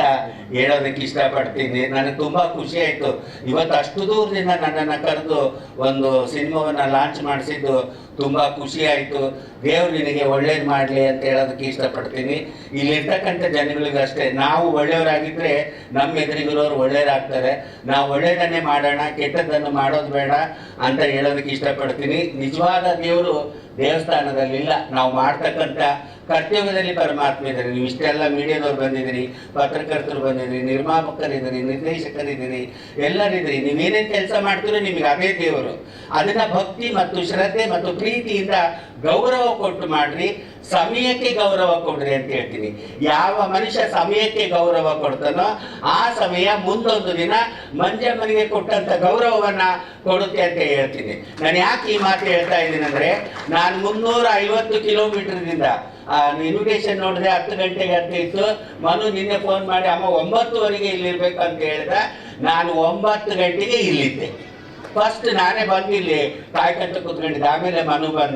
ಹೇಳೋದಕ್ಕೆ ಇಷ್ಟಪಡ್ತೀನಿ. ನನಗೆ ತುಂಬ ಖುಷಿ ಆಯಿತು. ಇವತ್ತು ಅಷ್ಟು ದೂರದಿಂದ ನನ್ನನ್ನು ಕರೆದು ಒಂದು ಸಿನಿಮಾವನ್ನು ಲಾಂಚ್ ಮಾಡಿಸಿದ್ದು ತುಂಬ ಖುಷಿ ಆಯಿತು. ದೇವ್ರು ನಿನಗೆ ಒಳ್ಳೇದು ಮಾಡಲಿ ಅಂತ ಹೇಳೋದಕ್ಕೆ ಇಷ್ಟಪಡ್ತೀನಿ. ಇಲ್ಲಿರ್ತಕ್ಕಂಥ ಜನಗಳಿಗಷ್ಟೇ ನಾವು ಒಳ್ಳೆಯವರಾಗಿದ್ದರೆ ನಮ್ಮ ಎದುರಿಗಿರೋರು ಒಳ್ಳೆಯರಾಗ್ತಾರೆ ನಾವು ಒಳ್ಳೆಯದನ್ನೇ ಮಾಡೋಣ, ಕೆಟ್ಟದ್ದನ್ನು ಮಾಡೋದು ಬೇಡ ಅಂತ ಹೇಳೋದಕ್ಕೆ ಇಷ್ಟಪಡ್ತೀನಿ. ನಿಜವಾದ ದೇವರು ದೇವಸ್ಥಾನದಲ್ಲಿಲ್ಲ. ನಾವು ಮಾಡ್ತಕ್ಕಂಥ ಕರ್ತವ್ಯದಲ್ಲಿ ಪರಮಾತ್ಮ ಇದ್ದಾರೆ. ನೀವು ಇಷ್ಟೆಲ್ಲ ಮೀಡಿಯಾದವ್ರು ಬಂದಿದ್ದೀರಿ, ಪತ್ರಕರ್ತರು ಬಂದಿದ್ದೀರಿ, ನಿರ್ಮಾಪಕರಿದ್ದೀರಿ, ನಿರ್ದೇಶಕರಿದ್ದೀರಿ, ಎಲ್ಲರಿದ್ದೀರಿ. ನೀವೇನೇನು ಕೆಲಸ ಮಾಡ್ತೀರೋ ನಿಮಗೆ ಅದೇ ದೇವರು. ಅದನ್ನ ಭಕ್ತಿ ಮತ್ತು ಶ್ರದ್ಧೆ ಮತ್ತು ಪ್ರೀತಿಯಿಂದ ಗೌರವ ಕೊಟ್ಟು ಮಾಡ್ರಿ. ಸಮಯಕ್ಕೆ ಗೌರವ ಕೊಡ್ರಿ ಅಂತ ಹೇಳ್ತೀನಿ. ಯಾವ ಮನುಷ್ಯ ಸಮಯಕ್ಕೆ ಗೌರವ ಕೊಡ್ತಾನೋ ಆ ಸಮಯ ಮುಂದೊಂದು ದಿನ ಮಂಜಮ್ಮನಿಗೆ ಕೊಟ್ಟಂತ ಗೌರವವನ್ನ ಕೊಡುತ್ತೆ ಅಂತ ಹೇಳ್ತೀನಿ. ನಾನು ಯಾಕೆ ಈ ಮಾತು ಹೇಳ್ತಾ ಇದ್ದೀನಿ ಅಂದ್ರೆ ನಾನು ಮುನ್ನೂರ ಐವತ್ತು ಕಿಲೋಮೀಟರ್ದಿಂದ ಇನ್ವಿಟೇಷನ್ ನೋಡಿದ್ರೆ ಹತ್ತು ಗಂಟೆಗೆ ಅಂತ ಇತ್ತು ಮನು ನಿನ್ನೆ ಫೋನ್ ಮಾಡಿ, ಅಮ್ಮ, ಒಂಬತ್ತುವರೆಗೆ ಇಲ್ಲಿರ್ಬೇಕು ಅಂತ ಹೇಳಿದ. ನಾನು ಒಂಬತ್ತು ಗಂಟೆಗೆ ಇಲ್ಲಿದ್ದೆ. ಫಸ್ಟ್ ನಾನೇ ಬಂದಿಲ್ಲಿ ಕಾಯ್ಕಂತ ಕೂತ್ಕೊಂಡಿದ್ದೆ. ಆಮೇಲೆ ಮನು ಬಂದ,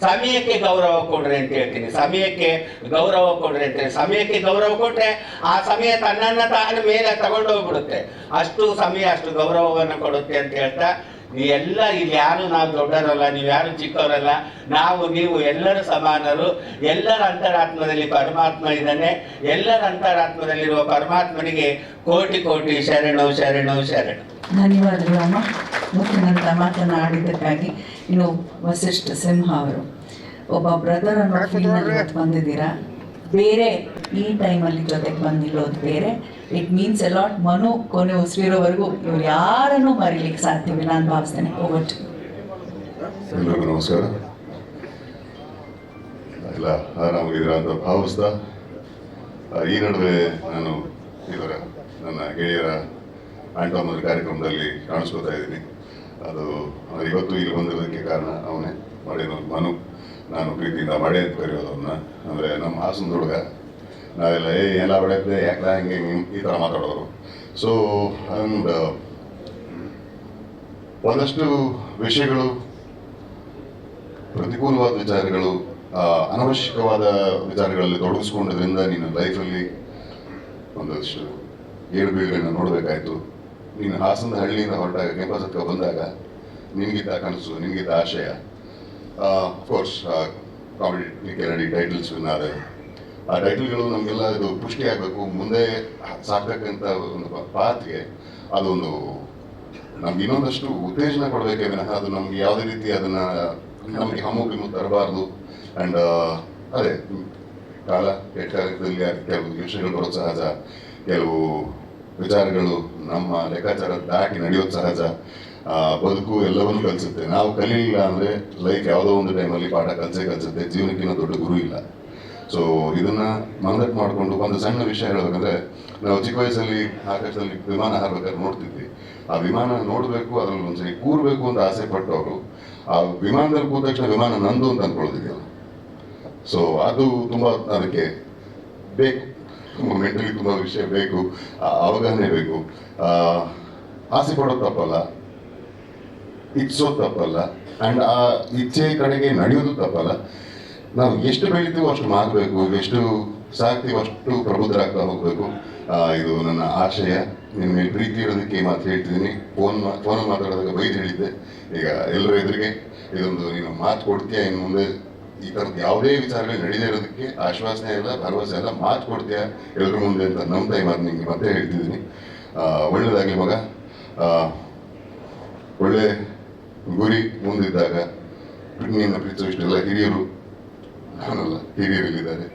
ಸಮಯಕ್ಕೆ ಗೌರವ ಕೊಡ್ರಿ ಅಂತ ಹೇಳ್ತೀನಿ. ಸಮಯಕ್ಕೆ ಗೌರವ ಕೊಡ್ರಿ ಅಂತ ಹೇಳಿ. ಸಮಯಕ್ಕೆ ಗೌರವ ಕೊಟ್ರೆ, ಆ ಸಮಯ ತನ್ನನ್ನ ತಾನು ಮೇಲೆ ತಗೊಂಡು ಹೋಗ್ಬಿಡುತ್ತೆ ಅಷ್ಟು ಸಮಯ, ಅಷ್ಟು ಗೌರವವನ್ನು ಕೊಡುತ್ತೆ ಅಂತ ಹೇಳ್ತಾ ಎಲ್ಲ ಇಲ್ಲಿ ಯಾರು ನಾವು ದೊಡ್ಡರಲ್ಲ ನೀವು ಯಾರು ಚಿಕ್ಕವರಲ್ಲ ನಾವು ನೀವು ಎಲ್ಲರೂ ಸಮಾನರು. ಎಲ್ಲರ ಅಂತರಾತ್ಮದಲ್ಲಿ ಪರಮಾತ್ಮ ಇದ್ದಾನೆ. ಎಲ್ಲರ ಅಂತರಾತ್ಮದಲ್ಲಿರುವ ಪರಮಾತ್ಮನಿಗೆ ಕೋಟಿ ಕೋಟಿ ಶರಣು ಶರಣು ಶರಣು. ಧನ್ಯವಾದಗಳು ಅಮ್ಮ. ಮುಖ್ಯನಂತ ಮಾತನ್ನ ಆಡಿದ್ದಕ್ಕಾಗಿ ಇನ್ನು ವಸಿಷ್ಠ ಸಿಂಹ ಅವರು. ಒಬ್ಬ ಬ್ರದರ್ ಅನ್ನೋ ಬಂದಿದ್ದೀರಾ? ಬೇರೆ ಈ ಟೈಮಲ್ಲಿ ಜೊತೆಗೆ ಬಂದಿರೋದು ಬೇರೆ. ಇಟ್ ಮೀನ್ಸ್ ಅಲಾಟ್ ಮನು ಕೊನೆ ಉಸಿರಿರೋವರೆಗೂ ಇವ್ರು ಯಾರನ್ನು ಮರೀಲಿಕ್ಕೆ ಸಾಧ್ಯವಿಲ್ಲ ನಾನು ಭಾವಿಸ್ತೇನೆ. ಓವರ್ ನಮಸ್ಕಾರ. ಎಲ್ಲ ಆರಾಮಾಗಿದ್ದೀರಾ ಅಂತ ಭಾವಿಸ್ತಾ ಈ ನಡುವೆ ನಾನು ಇವರ, ನನ್ನ ಗೆಳೆಯರ ಆಂಟೋಮರ್ ಕಾರ್ಯಕ್ರಮದಲ್ಲಿ ಕಾಣಿಸ್ಕೊತಾ ಇದ್ದೀನಿ. ಅದು ಇವತ್ತು ಇಲ್ಲಿ ಬಂದಿರೋದಕ್ಕೆ ಕಾರಣ ಅವನೇ ಮಡೇನು ಮನು. ನಾನು ಪ್ರೀತಿಯಿಂದ ಮಡೆ ಅಂತ ಕರೆಯೋದು ಅವನ್ನ. ಅಂದರೆ ನಮ್ಮ ಹಾಸನ ಹುಡುಗ ನಾವೆಲ್ಲ, ಏ ಎಲ್ಲ ಹೊಡೆದ್ದೆ ಯಾಕೆ ಹಿಂಗೆ ಹಿಂಗೆ ಈ ಥರ ಮಾತಾಡೋರು. ಸೊ ಅಂಡ್ ಒಂದಷ್ಟು ವಿಷಯಗಳು, ಪ್ರತಿಕೂಲವಾದ ವಿಚಾರಗಳು ಅನವಶ್ಯಕವಾದ ವಿಚಾರಗಳಲ್ಲಿ ತೊಡಗಿಸ್ಕೊಂಡಿದ್ರಿಂದ ನೀನು ಲೈಫಲ್ಲಿ ಒಂದಷ್ಟು ಏಳು ಬೀಳುಗಳನ್ನ ನೋಡಬೇಕಾಯ್ತು. ನೀನು ಹಾಸನ ಹಳ್ಳಿಯಿಂದ ಹೊರಟಾಗ, ಕೆಂಪಸಕ್ಕೆ ಬಂದಾಗ ನಿನಗಿದ್ದ ಕನಸು ನಿನಗಿದ್ದ ಆಶಯ. ಅಫ್ಕೋರ್ಸ್ ಕಾಮಿಡಿ ಟೈಟಲ್ಸ್ ವಿನ್ ಆ ಟೈಟಲ್ಗಳು ನಮಗೆಲ್ಲ ಇದು ಪುಷ್ಟಿ ಆಗಬೇಕು. ಮುಂದೆ ಸಾಕ್ತಕ್ಕಂಥ ಒಂದು ಪಾತ್ಗೆ ಅದೊಂದು ನಮ್ಗೆ ಇನ್ನೊಂದಷ್ಟು ಉತ್ತೇಜನ ಕೊಡಬೇಕೇ ವಿನಃ. ಅದು ನಮ್ಗೆ ಯಾವುದೇ ರೀತಿ ಅದನ್ನ ನಮಗೆ ಹಮ್ಮುಗಿಮು ತರಬಾರ್ದು. ಅಂಡ್ ಅದೇ ಕಾಲ ಕೆಟ್ಟದಲ್ಲಿ ಕೆಲವು ವಿಷಯಗಳು ಬರೋದು ಸಹಜ ಕೆಲವು ವಿಚಾರಗಳು ನಮ್ಮ ಲೆಕ್ಕಾಚಾರ ದಾಟಿ ನಡೆಯೋದು ಸಹಜ. ಬದುಕು ಎಲ್ಲವನ್ನೂ ಕಲಿಸುತ್ತೆ. ನಾವು ಕಲೀಲಿಲ್ಲ ಅಂದ್ರೆ ಲೈಫ್ ಯಾವುದೋ ಒಂದು ಟೈಮಲ್ಲಿ ಪಾಠ ಕಲಿಸೇ ಕಲಿಸುತ್ತೆ. ಜೀವನಕ್ಕಿಂತ ದೊಡ್ಡ ಗುರು ಇಲ್ಲ. ಸೊ ಇದನ್ನ ಮನದಟ್ಟು ಮಾಡಿಕೊಂಡು ಒಂದು ಸಣ್ಣ ವಿಷಯ ಹೇಳಬೇಕಂದ್ರೆ, ನಾವು ಚಿಕ್ಕ ವಯಸ್ಸಲ್ಲಿ ಆಕಾಶದಲ್ಲಿ ವಿಮಾನ ಹಾರಬೇಕಾದ್ರೆ ನೋಡ್ತಿದ್ವಿ. ಆ ವಿಮಾನ ನೋಡಬೇಕು, ಅದ್ರಲ್ಲಿ ಒಂದ್ಸರಿ ಕೂರ್ಬೇಕು ಅಂತ ಆಸೆ ಪಟ್ಟವರು, ಆ ವಿಮಾನದಲ್ಲಿ ಕೂತ ತಕ್ಷಣ ವಿಮಾನ ನಂದು ಅಂತ ಅನ್ಕೊಳ್ಳೋದಿದೆಯಲ್ಲ. ಸೊ ಅದು ತುಂಬಾ ಅದಕ್ಕೆ ಬೇಕು. ಮೆಂಟಲಿ ತುಂಬಾ ವಿಷಯ ಬೇಕು ಅವಗಾಹನೆ ಬೇಕು. ಆಸೆ ಪಡೋದು ತಪ್ಪಲ್ಲ. ಇಚ್ಛೋದು ತಪ್ಪಲ್ಲ. ಅಂಡ್ ಆ ಇಚ್ಛೆ ಕಡೆಗೆ ನಡೆಯೋದು ತಪ್ಪಲ್ಲ. ನಾವು ಎಷ್ಟು ಬೆಳಿತೀವೋ ಅಷ್ಟು ಮಾಗಬೇಕು ಎಷ್ಟು ಸಾಕ್ತೀವೋ ಅಷ್ಟು ಪ್ರಬುದ್ಧರಾಗ್ತಾ ಹೋಗಬೇಕು. ಇದು ನನ್ನ ಆಶಯ. ನಿಮ್ಮ ಮೇಲೆ ಪ್ರೀತಿ ಇರೋದಕ್ಕೆ ಮಾತು ಹೇಳ್ತಿದ್ದೀನಿ. ಫೋನ್ ಫೋನ್ ಮಾತಾಡೋದಾಗ ಬೈದು ಹೇಳಿದ್ದೆ. ಈಗ ಎಲ್ಲರ ಎದುರಿಗೆ ಇದೊಂದು ನೀನು ಮಾತು ಕೊಡ್ತೀಯ ಇನ್ನು ಮುಂದೆ? ಈ ಥರದ್ದು ಯಾವುದೇ ವಿಚಾರಗಳು ನಡೀದೇ ಇರೋದಕ್ಕೆ ಆಶ್ವಾಸನೆ ಇಲ್ಲ, ಭರವಸೆ ಇಲ್ಲ. ಮಾತು ಕೊಡ್ತೀಯ ಎಲ್ಲರ ಮುಂದೆ ಅಂತ ನಂಬ್ತಾ ಈ ಮಾತು ನಿಮಗೆ ಮತ್ತೆ ಹೇಳ್ತಿದ್ದೀನಿ. ಒಳ್ಳೇದಾಗಲಿ ಮಗ. ಒಳ್ಳೆ ಗುರಿ ಮುಂದಿದ್ದಾಗ ನಿನ್ನ ಪ್ರೀತಿಸೋ ಇಷ್ಟೆಲ್ಲ ಹಿರಿಯರು ನಾನಲ್ಲ ಹಿರಿಯರಲ್ಲಿದ್ದಾರೆ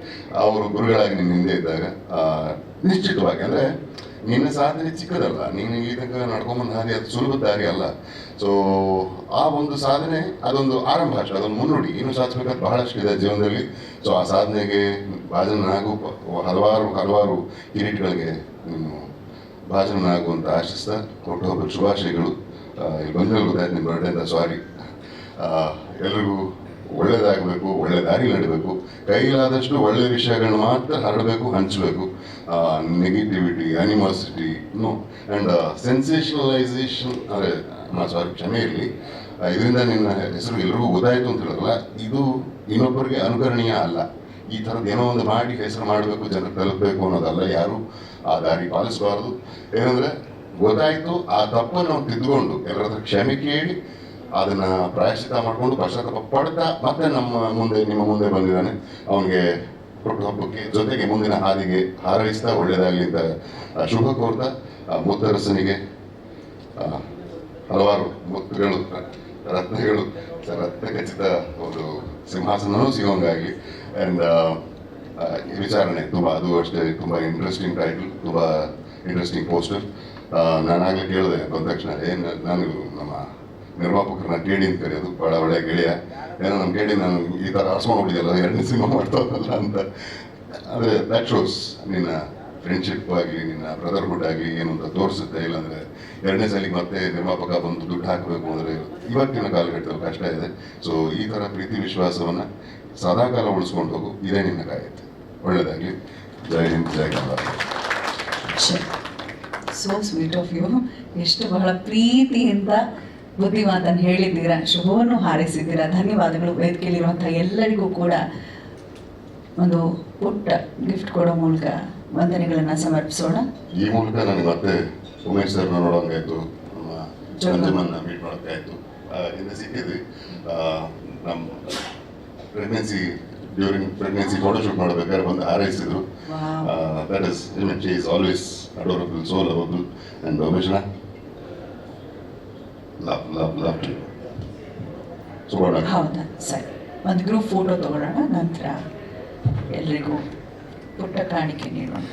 ಅವರು ಗುರುಗಳಾಗಿ ನಿನ್ನ ಹಿಂದೆ ಇದ್ದಾಗ ನಿಶ್ಚಿತವಾಗಿ ಅಂದ್ರೆ ನಿನ್ನ ಸಾಧನೆ ಚಿಕ್ಕದಲ್ಲ. ನೀನು ಈ ತನಕ ನಡ್ಕೊಂಬಂದ ಹಾದಿ ಅದು ಸುಲಭ ದಾರಿ ಅಲ್ಲ. ಸೊ ಆ ಒಂದು ಸಾಧನೆ, ಅದೊಂದು ಆರಂಭ ಅಷ್ಟೇ ಅದೊಂದು ಮುನ್ನುಡಿ. ಇನ್ನು ಸಾಧಿಸ್ಬೇಕಾದ ಬಹಳಷ್ಟು ಇದೆ ಜೀವನದಲ್ಲಿ. ಸೊ ಆ ಸಾಧನೆಗೆ ಭಾಜನನಾಗು, ಹಲವಾರು ಹಲವಾರು ಕಿರೀಟಗಳಿಗೆ ನೀನು ಭಾಜನನಾಗುವಂತ ಆಶಿಸ್ತ ಹುಟ್ಟುಹಬ್ಬದ ಶುಭಾಶಯಗಳು. ಇಲ್ಲಿ ನಿಮ್ಮ ಬರ್ಡೇ ಅಂತ ಸಾರಿ ಎಲ್ರಿಗೂ ಒಳ್ಳೇದಾಗಬೇಕು, ಒಳ್ಳೆ ದಾರಿ ನಡಬೇಕು ಕೈಲಾದಷ್ಟು ಒಳ್ಳೆ ವಿಷಯಗಳನ್ನ ಮಾತ್ರ ಹರಡಬೇಕು ಹಂಚಬೇಕು. Negativity animosity no and sensationalization ಅಂದರೆ ಸಾರಿ ಕ್ಷಮೆ ಇರಲಿ. ಇದರಿಂದ ನಿನ್ನ ಹೆಸರು ಎಲ್ರಿಗೂ ಗೊತ್ತಾಯಿತು ಅಂತ ಹೇಳಿದ್ರಲ್ಲ ಇದು ಇನ್ನೊಬ್ಬರಿಗೆ ಅನುಕರಣೀಯ ಅಲ್ಲ. ಈ ಥರದ್ದು ಏನೋ ಒಂದು ಮಾಡಿ ಹೆಸರು ಮಾಡಬೇಕು ಜನ ತಲುಪಬೇಕು ಅನ್ನೋದಲ್ಲ ಯಾರು ಆ ದಾರಿ ಪಾಲಿಸಬಾರ್ದು. ಏನಂದ್ರೆ, ಗೊತ್ತಾಯಿತು, ಆ ತಪ್ಪನ್ನು ತಿದ್ದುಕೊಂಡು ಎಲ್ಲರ ಕ್ಷಮೆ ಕೇಳಿ ಅದನ್ನ ಪ್ರಾಯಶ್ಚಿತ ಮಾಡಿಕೊಂಡು ಪಶ್ಚಾತ್ತಾಪ ಪಡ್ತಾ ಮತ್ತೆ ನಮ್ಮ ಮುಂದೆ, ನಿಮ್ಮ ಮುಂದೆ ಬಂದಿದ್ದಾನೆ. ಅವನಿಗೆ ಹುಟ್ಟುಹಬ್ಬಕ್ಕೆ ಜೊತೆಗೆ ಮುಂದಿನ ಹಾದಿಗೆ ಹಾರೈಸ್ತಾ ಒಳ್ಳೆಯದಾಗಲಿ ಅಂತ ಶುಭ ಕೋರ್ತಾ ಮುತ್ತರಸನಿಗೆ ಹಲವಾರು ಮುತ್ತುಗಳು ರತ್ನಗಳು, ರತ್ನ ಖಚಿತ ಒಂದು ಸಿಂಹಾಸನವೂ ಸಿಗೋಂಗಾಗಲಿ ಆ್ಯಂಡ್ ವಿಚಾರಣೆ ತುಂಬ, ಅದು ಅಷ್ಟೇ ತುಂಬ ಇಂಟ್ರೆಸ್ಟಿಂಗ್ ಟೈಟಲ್ ತುಂಬ ಇಂಟ್ರೆಸ್ಟಿಂಗ್ ಪೋಸ್ಟರ್ ನಾನಾಗಲೇ ಕೇಳಿದೆ, ಬಂದ ತಕ್ಷಣ, ಏನು ನಾನು ನಮ್ಮ ನಿರ್ಮಾಪಕರನ್ನ ಕೇಳಿ ಅಂತ ಕರೆಯೋದು ಭಾಳ ಒಳ್ಳೆಯ ಗೆಳೆಯ. ಏನೋ ನಮ್ಮ ಕೇಳಿ ನಾನು ಈ ಥರ ಆರಿಸ್ಕೊಂಡು ಹೋಗಿದ್ದೆಲ್ಲ ಎರಡನೇ ಸಿನಿಮಾ ಮಾಡ್ತಾವಲ್ಲ ಅಂತ. ಆದ್ರೆ ದಟ್ ಶೋಸ್ ನಿನ್ನ ಫ್ರೆಂಡ್ಶಿಪ್ ಆಗಲಿ ನಿನ್ನ ಬ್ರದರ್ಹುಡ್ ಆಗಲಿ ಏನು ಅಂತ ತೋರಿಸುತ್ತೆ. ಇಲ್ಲಾಂದರೆ ಎರಡನೇ ಸಲಿಗೆ ಮತ್ತೆ ನಿರ್ಮಾಪಕ ಬಂದು ದುಡ್ಡು ಹಾಕಬೇಕು ಅಂದರೆ ಇವತ್ತಿನ ಕಾಲಘಟ್ಟದಲ್ಲಿ ಕಷ್ಟ ಇದೆ. ಸೊ ಈ ಥರ ಪ್ರೀತಿ ವಿಶ್ವಾಸವನ್ನು ಸದಾಕಾಲ ಉಳಿಸ್ಕೊಂಡು ಹೋಗು. ಇದೇ ನಿನ್ನ ಕಾಯುತ್ತೆ. ಒಳ್ಳೆಯದಾಗಲಿ Jai Hind, Jai Kannada. So sweet of you ಎಷ್ಟು ಬಹಳ ಪ್ರೀತಿಯಿಂದ ಬುದ್ಧಿಮಾತನ್ನು ಹೇಳಿದ್ದೀರಾ? ಶುಭವನ್ನು ಹಾರೈಸಿದ್ದೀರಾ? ಧನ್ಯವಾದಗಳು. ವೇದಿಕೆಯಲ್ಲಿರುವಂಥ ಎಲ್ಲರಿಗೂ ಕೂಡ ಒಂದು ಪುಟ್ಟ ಗಿಫ್ಟ್ ಕೊಡೋ ಮೂಲಕ ವಂದನೆಗಳನ್ನು ಸಮರ್ಪಿಸೋಣ. ಈ ಮೂಲಕ ನನಗೆ ಮತ್ತೆ ಉಮೇಶ್ ಸರ್ನ ನೋಡೋಂಗಾಯ್ತು ಚಂದ್ರಮನ್ನ ಮೀಟ್ ಮಾಡೋಕ್ಕಾಯ್ತು ಇನ್ನು ಸಿಕ್ಕಿದ್ವಿ. ನಮ್ಮ ಪ್ರೆಗ್ನೆನ್ಸಿ ಡ್ಯೂರಿಂಗ್ ಪ್ರೆಗ್ನೆನ್ಸಿ ಫೋಟೋಶೂಟ್ ಮಾಡಬೇಕಾದ್ರೆ ಬಂದು ಹಾರೈಸಿದ್ರು. That is she is always adorable so lovable and ಉಮೇಶ್ನ love love love to ಹೌದಾ? ಸರಿ. ಒಂದು ಗ್ರೂಪ್ ಫೋಟೋ ತಗೊಳ್ಳೋಣ, ನಂತರ ಎಲ್ರಿಗೂ ಪುಟ್ಟ ಕಾಣಿಕೆ ನೀಡೋಣ.